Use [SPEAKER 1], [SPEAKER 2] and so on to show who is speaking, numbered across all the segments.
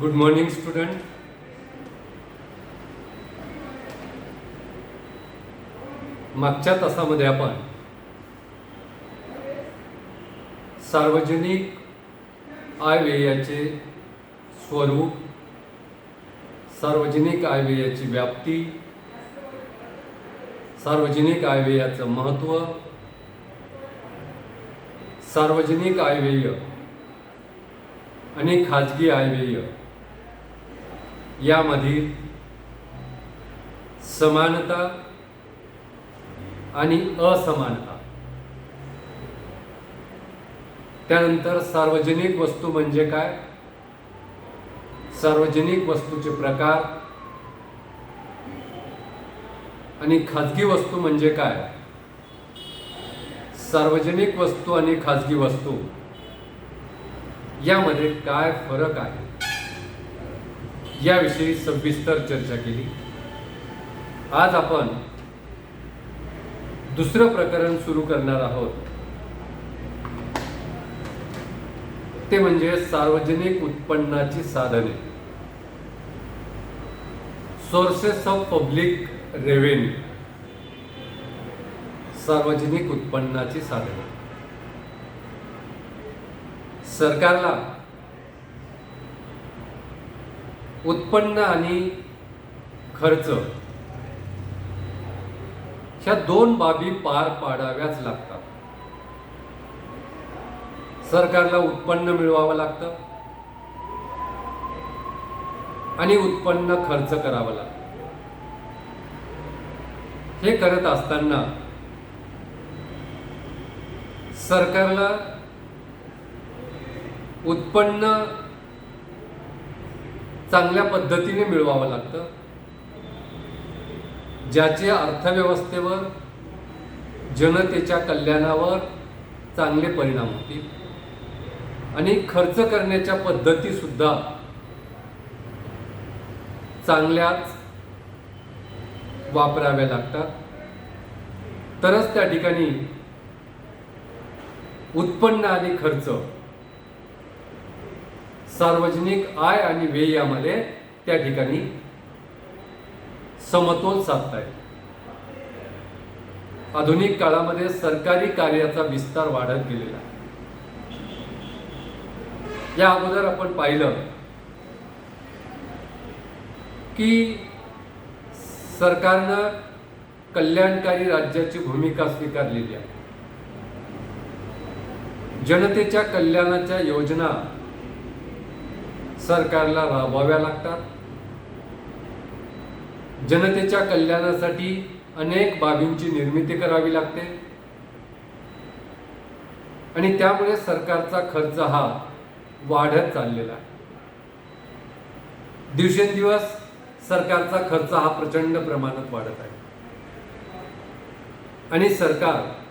[SPEAKER 1] Good morning student मागच्या तासामध्ये आपण सार्वजनिक आयव्ययाचे स्वरूप सार्वजनिक आयव्ययाची व्याप्ती सार्वजनिक आयव्ययाचं महत्त्व सार्वजनिक आयव्यय आणि खाजगी आयव्यय. यामधील समानता आणि असमानता. त्यानंतर सार्वजनिक वस्तू म्हणजे काय? सार्वजनिक वस्तूचे प्रकार आणि खाजगी वस्तू म्हणजे काय? सार्वजनिक वस्तू आणि खाजगी वस्तू. यामध्ये काय फरक आहे? याविषयी सविस्तर चर्चा केली. आज आपण दुसरं प्रकरण सुरू करणार आहोत. ते म्हणजे सार्वजनिक उत्पन्नाची साधने. सोर्सेस ऑफ पब्लिक रेव्हेन्यू सार्वजनिक उत्पन्नाची साधने. सरकारला उत्पन्न आणि खर्च. ह्या दोन बाबी पार पाडाव्याच लागतात. सरकारला उत्पन्न मिळवावं लागतं. आणि उत्पन्न खर्च करावं लागतं. हे करत असताना सरकारला उत्पन्न चांगल्या पद्धतीने मिळवावं लागतं. ज्याचे अर्थव्यवस्थेवर जनतेच्या कल्याणावर चांगले परिणाम होतील. आणि खर्च करण्याच्या पद्धती सुद्धा चांगल्याच वापराव्या लागतात. तरच त्या ठिकाणी उत्पन्न आणि खर्च सार्वजनिक आय आणि व्यय यामध्ये त्या ठिकाणी समतोल साधता आधुनिक काळामध्ये सरकारी कार्याचा विस्तार वाढत गेलेला आहे. या अगोदर आपण पाहिलं की सरकारनं कल्याणकारी राज्याची भूमिका स्वीकारलेली आहे. जनतेच्या कल्याणाच्या योजना सरकारला राबवाव्या लागतात. जनतेच्या कल्याणासाठी अनेक बाबींची निर्मिती करावी लागते. आणि त्यामुळे सरकारचा खर्च हा वाढत चाललेला आहे. दिवसेंदिवस सरकारचा खर्च हा प्रचंड प्रमाणात वाढत आहे. आणि सरकार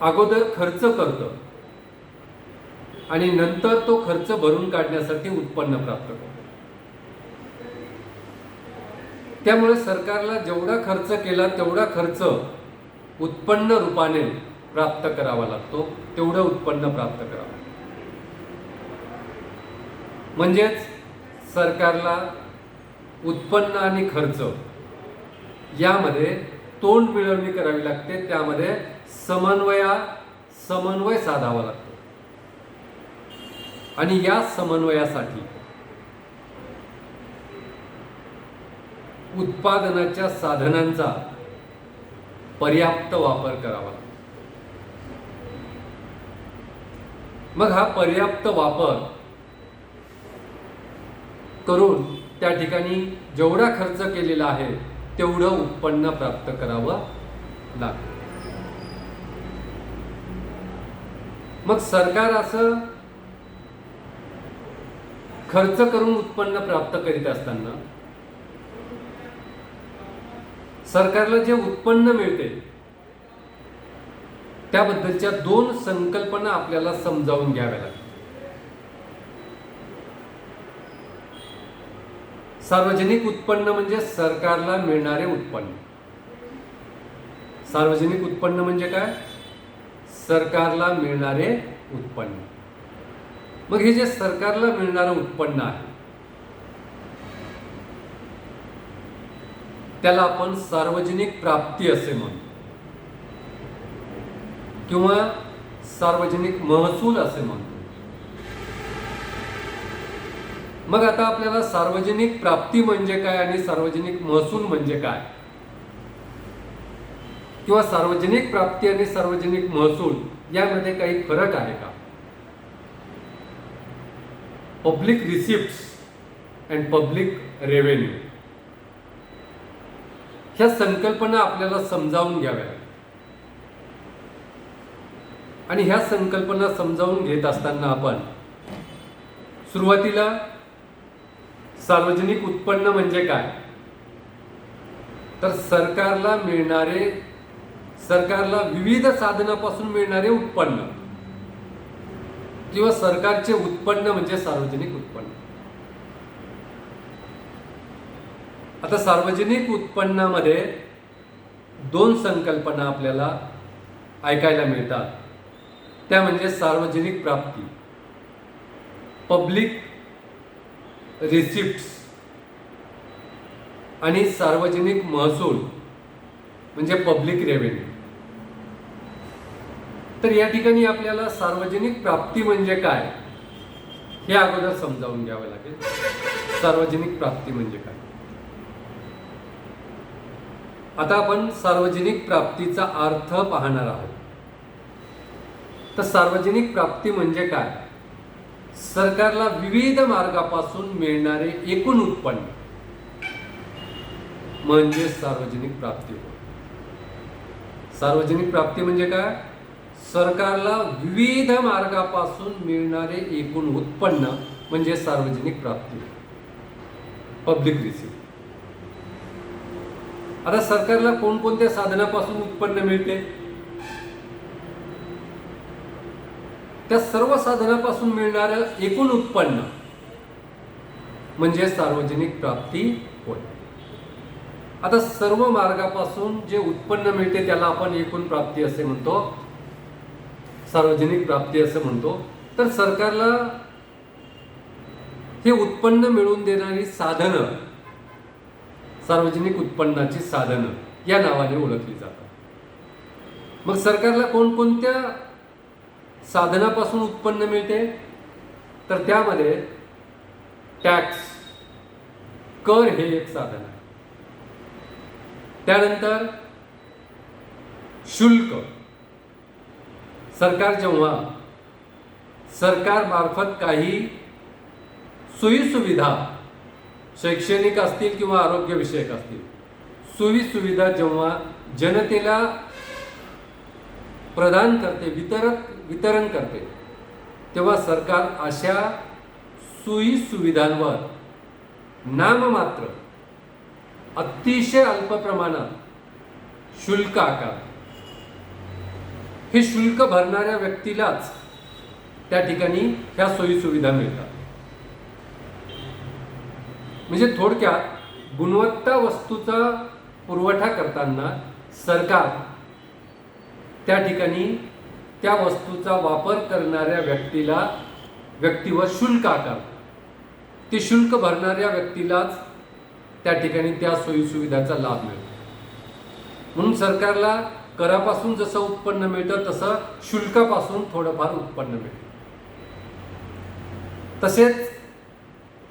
[SPEAKER 1] अगोदर खर्च करतं. आणि नंतर तो खर्च भरून काढण्यासाठी उत्पन्न प्राप्त करतो. त्यामुळे सरकारला जेवढा खर्च केला तेवढा खर्च उत्पन्न रूपाने प्राप्त करावा लागतो तेवढं उत्पन्न प्राप्त करावं. म्हणजेच सरकारला उत्पन्न आणि खर्च यामध्ये तोंड मिळवणी करावी लागते त्यामध्ये समन्वया समन्वय साधावा लागतो. आणि या समन्वयासाठी उत्पादनाच्या साधनांचा पर्याप्त वापर करावा. मग हा पर्याप्त वापर करून त्या ठिकाणी जेवढा खर्च केलेला आहे तेवढं उत्पन्न प्राप्त करावं लागतं. मग सरकार असं खर्च करून उत्पन्न प्राप्त करीत असताना सरकारला जे उत्पन्न मिळते त्याबद्दलच्या दोन संकल्पना आपल्याला समजावून घ्याव्या लागतात. सार्वजनिक उत्पन्न म्हणजे सरकारला मिळणारे उत्पन्न. सार्वजनिक उत्पन्न म्हणजे काय? सरकारला मिळणारे उत्पन्न. मग हे जे सरकारला मिळणारं उत्पन्न आहे त्याला आपण सार्वजनिक प्राप्ती असे म्हणतो. किंवा सार्वजनिक महसूल असे म्हणतो. मग आता आपल्याला सार्वजनिक प्राप्ती म्हणजे काय आणि सार्वजनिक महसूल म्हणजे काय? किंवा सार्वजनिक प्राप्ती आणि सार्वजनिक महसूल यामध्ये काही फरक आहे का? Public receipt and public revenue ह्या संकल्पना आपल्याला समजावून घ्याव्या आणि ह्या संकल्पना समजावून घेत असताना आपण सुरुवातीला सार्वजनिक उत्पन्न म्हणजे काय? तर सरकारला मिळणारे सरकारला विविध साधनापासून मिळणारे उत्पन्न. किंवा सरकारचे उत्पन्न म्हणजे सार्वजनिक उत्पन्न. आता सार्वजनिक उत्पन्नामध्ये दोन संकल्पना आपल्याला ऐकायला मिळतात. त्या म्हणजे सार्वजनिक प्राप्ती पब्लिक रिसिप्ट्स आणि सार्वजनिक महसूल म्हणजे पब्लिक रेव्हेन्यू. तर या ठिकाणी आपल्याला सार्वजनिक प्राप्ती म्हणजे काय? हे अगोदर समजावून घ्यावं लागेल. सार्वजनिक प्राप्ती म्हणजे काय? आता आपण सार्वजनिक प्राप्तीचा अर्थ पाहणार आहोत. तर सार्वजनिक प्राप्ती म्हणजे काय? सरकारला विविध मार्गापासून मिळणारे एकूण उत्पन्न. म्हणजे सार्वजनिक प्राप्ती सार्वजनिक प्राप्ती म्हणजे काय? सरकारला विविध मार्गापासून मिळणारे एकूण उत्पन्न म्हणजे सार्वजनिक प्राप्ती पब्लिक रिसिप्ट आता सरकारला कोणकोणत्या साधनापासून उत्पन्न मिळते? त्या सर्व साधनापासून मिळणारं एकूण उत्पन्न म्हणजे सार्वजनिक प्राप्ती होय. आता सर्व मार्गापासून जे उत्पन्न मिळते त्याला आपण एकूण प्राप्ती असे म्हणतो. सार्वजनिक प्राप्ती असं म्हणतो. तर सरकारला हे उत्पन्न मिळवून देणारी साधनं सार्वजनिक उत्पन्नाची साधनं या नावाने ओळखली जातात. मग सरकारला कोणकोणत्या साधनापासून उत्पन्न मिळते? तर त्यामध्ये टॅक्स कर हे एक साधन आहे. त्यानंतर शुल्क. सरकार जेव्हा सरकारमार्फत काही सोयीसुविधा शैक्षणिक असतील किंवा आरोग्यविषयक असतील सोयीसुविधा जेव्हा जनतेला प्रदान करते वितरक वितरण करते तेव्हा सरकार अशा सोयी सुविधांवर नाममात्र अतिशय अल्प प्रमाणात शुल्क आकार हे शुल्क भरणाऱ्या व्यक्तीलाच त्या ठिकाणी ह्या सोयीसुविधा मिळतात. म्हणजे थोडक्यात गुणवत्ता वस्तूचा पुरवठा करताना सरकार त्या ठिकाणी त्या वस्तूचा वापर करणाऱ्या व्यक्तीला व्यक्तीवर शुल्क आकार ते शुल्क भरणाऱ्या व्यक्तीलाच त्या ठिकाणी त्या सोयीसुविधाचा लाभ मिळतो. म्हणून सरकारला करापासून जसं उत्पन्न मिळतं तसं शुल्कापासून थोडंफार उत्पन्न मिळतं. तसेच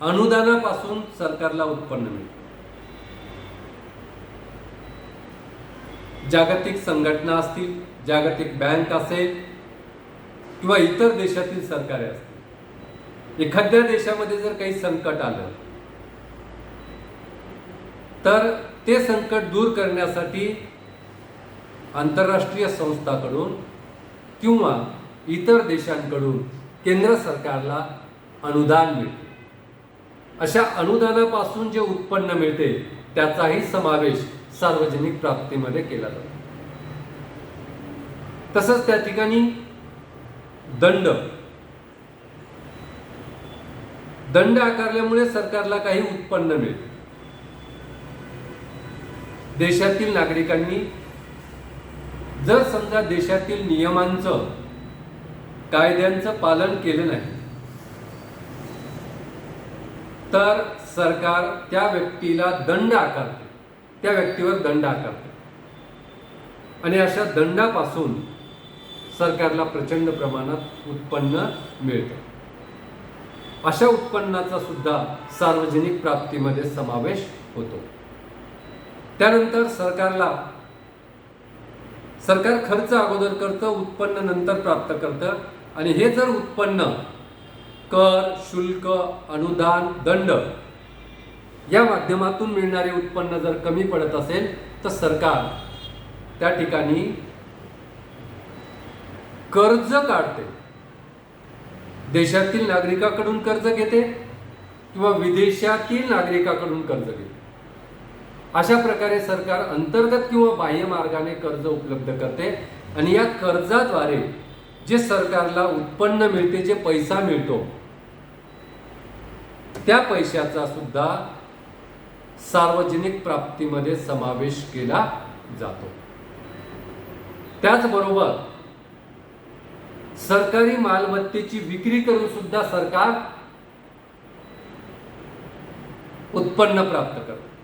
[SPEAKER 1] अनुदानापासून सरकारला उत्पन्न मिळतं. जागतिक संघटना असतील जागतिक बँक असेल किंवा इतर देशातील सरकारे असतील. एखाद्या देशामध्ये जर काही संकट आलं तर ते संकट दूर करण्यासाठी आंतरराष्ट्रीय संस्थाकडून किंवा इतर देशांकडून केंद्र सरकारला अनुदान मिळते. अशा अनुदानापासून जे उत्पन्न मिळते त्याचाही समावेश सार्वजनिक प्राप्तीमध्ये केला जातो. तसंच त्या ठिकाणी दंड. दंड आकारल्यामुळे सरकारला काही उत्पन्न मिळते. देशातील नागरिकांनी जर समजा देशातील नियमांचं कायद्यांचं पालन केलं नाही तर सरकार त्या व्यक्तीला दंड आकारते. त्या व्यक्तीवर दंड आकारते. आणि अशा दंडापासून सरकारला प्रचंड प्रमाणात उत्पन्न मिळतं. अशा उत्पन्नाचा सुद्धा सार्वजनिक प्राप्तीमध्ये समावेश होतो. त्यानंतर सरकारला सरकार खर्च अगोदर करतं उत्पन्न नंतर प्राप्त करतं. आणि हे जर उत्पन्न कर शुल्क अनुदान दंड या माध्यमातून मिळणारे उत्पन्न जर कमी पडत असेल तर सरकार त्या ठिकाणी कर्ज काढते. देशातील नागरिकाकडून कर्ज घेते किंवा विदेशातील नागरिकाकडून कर्ज घेते. अशा प्रकारे सरकार अंतर्गत किंवा बाह्य मार्गाने कर्ज उपलब्ध करते आणि या कर्जाद्वारे जे सरकारला उत्पन्न मिळते जे पैसा मिळतो त्या पैशाचा सुद्धा सार्वजनिक प्राप्तीमध्ये समावेश केला जातो. त्याचबरोबर सरकारी मालमत्तेची विक्री करून सुद्धा सरकार उत्पन्न प्राप्त करते.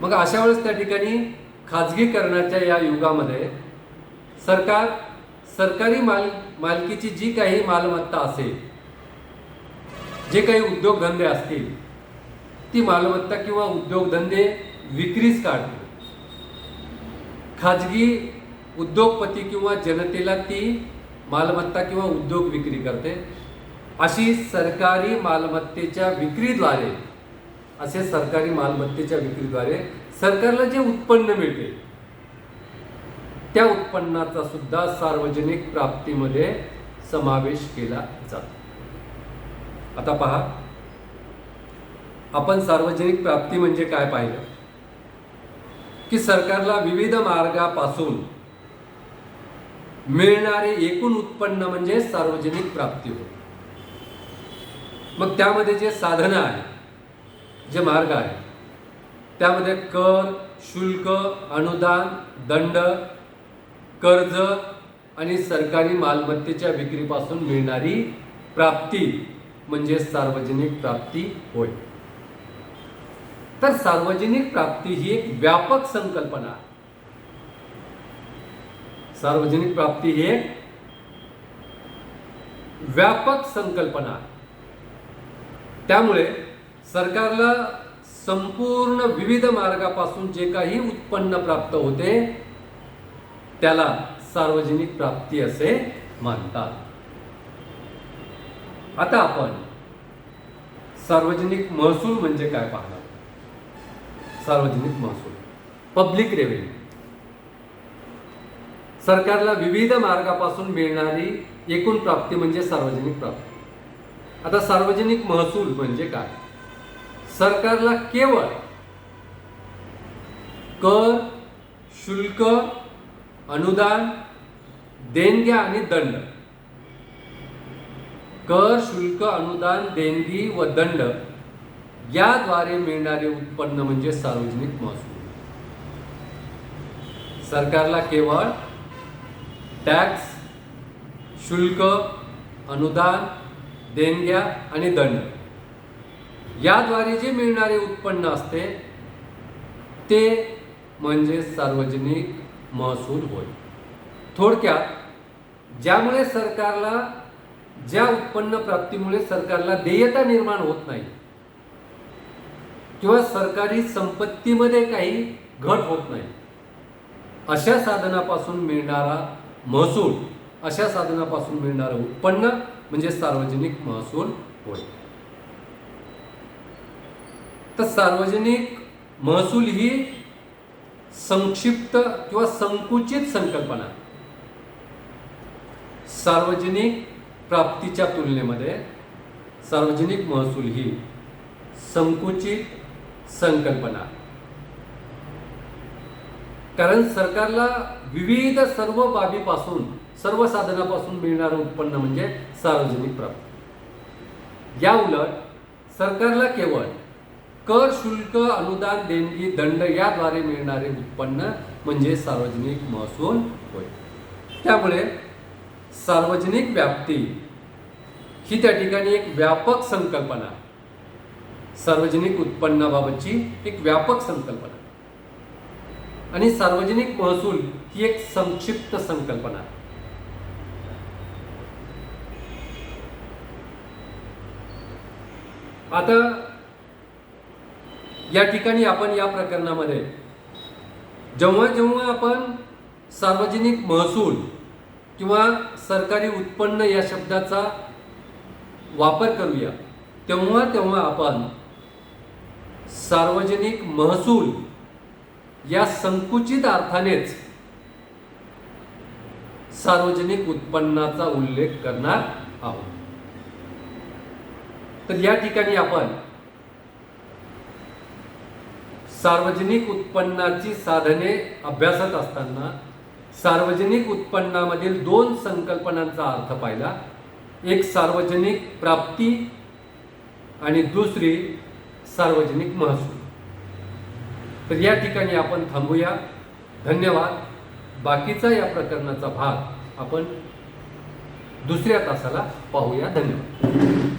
[SPEAKER 1] मग अशा वेळेस त्या ठिकाणी खाजगीकरणाच्या या युगामध्ये सरकार सरकारी माल मालकीची जी काही मालमत्ता असेल जे काही उद्योगधंदे असतील ती मालमत्ता किंवा उद्योगधंदे विक्रीच काढते खाजगी उद्योगपती किंवा जनतेला ती मालमत्ता किंवा उद्योग विक्री करते. अशी सरकारी मालमत्तेच्या विक्रीद्वारे असे सरकारी मालमत्तेच्या विक्रीद्वारे सरकारला जे उत्पन्न मिळते त्या उत्पन्नाचा सुद्धा सार्वजनिक प्राप्तीमध्ये समावेश केला जातो. आता पहा आपण सार्वजनिक प्राप्ती म्हणजे काय पाहिलं? की सरकारला विविध मार्गापासून मिळणारे एकूण उत्पन्न म्हणजे सार्वजनिक प्राप्ती होय मग त्यामध्ये जे साधनं आहे जे मार्ग आहे. त्यामध्ये कर शुल्क अनुदान दंड कर्ज आणि सरकारी मालमत्तेच्या विक्रीपासून मिळणारी प्राप्ती म्हणजे सार्वजनिक प्राप्ती होय. तर सार्वजनिक प्राप्ती ही एक व्यापक संकल्पना आहे. सार्वजनिक प्राप्ती ही एक व्यापक संकल्पना आहे. त्यामुळे सरकारला संपूर्ण विविध मार्गापासून जे काही उत्पन्न प्राप्त होते त्याला सार्वजनिक प्राप्ती असे मानतात आता आपण सार्वजनिक महसूल म्हणजे काय पाहणार? सार्वजनिक महसूल. पब्लिक रेव्हेन्यू सरकारला विविध मार्गापासून मिळणारी एकूण प्राप्ती म्हणजे सार्वजनिक प्राप्ती. आता सार्वजनिक महसूल म्हणजे काय? सरकारला केवळ कर शुल्क अनुदान देणग्या आणि दंड. कर शुल्क अनुदान देणगी व दंड याद्वारे मिळणारे उत्पन्न म्हणजे सार्वजनिक महसूल. सरकारला केवळ टॅक्स शुल्क अनुदान देणग्या आणि दंड याद्वारे जे मिळणारे उत्पन्न असते ते म्हणजे सार्वजनिक महसूल होय. थोडक्यात ज्यामुळे सरकारला ज्या उत्पन्न प्राप्तीमुळे सरकारला देयता निर्माण होत नाही किंवा सरकारी संपत्तीमध्ये काही घट होत नाही अशा साधनापासून मिळणारा महसूल अशा साधनापासून मिळणारं उत्पन्न म्हणजे सार्वजनिक महसूल होय. तर सार्वजनिक महसूल ही संक्षिप्त किंवा संकुचित संकल्पना. सार्वजनिक प्राप्तीच्या तुलनेमध्ये सार्वजनिक महसूल ही संकुचित संकल्पना. कारण सरकारला विविध सर्व बाबीपासून सर्व साधनापासून मिळणारं उत्पन्न म्हणजे सार्वजनिक प्राप्ती. या उलट सरकारला केवळ कर शुल्क अनुदान देणगी दंड याद्वारे मिळणारे उत्पन्न म्हणजे सार्वजनिक महसूल होय. त्यामुळे सार्वजनिक व्याप्ती ही त्या ठिकाणी एक व्यापक संकल्पना. सार्वजनिक उत्पन्नाबाबतची एक व्यापक संकल्पना. आणि सार्वजनिक महसूल ही एक संक्षिप्त संकल्पना. आता या ठिकाणी आपण या प्रकरणामध्ये जेव्हा जेव्हा आपण सार्वजनिक महसूल किंवा सरकारी उत्पन्न या शब्दाचा वापर करूया तेव्हा तेव्हा आपण सार्वजनिक महसूल या संकुचित अर्थानेच सार्वजनिक उत्पन्नाचा उल्लेख करणार आहोत. तर या ठिकाणी आपण सार्वजनिक उत्पन्नाची साधने अभ्यासत असताना सार्वजनिक उत्पन्नामधील दोन संकल्पनांचा अर्थ पाहिला. एक सार्वजनिक प्राप्ती आणि दुसरी सार्वजनिक महसूल. तर या ठिकाणी आपण थांबूया. धन्यवाद. बाकीचा या प्रकरणाचा भाग आपण दुसऱ्या तासाला पाहूया. धन्यवाद.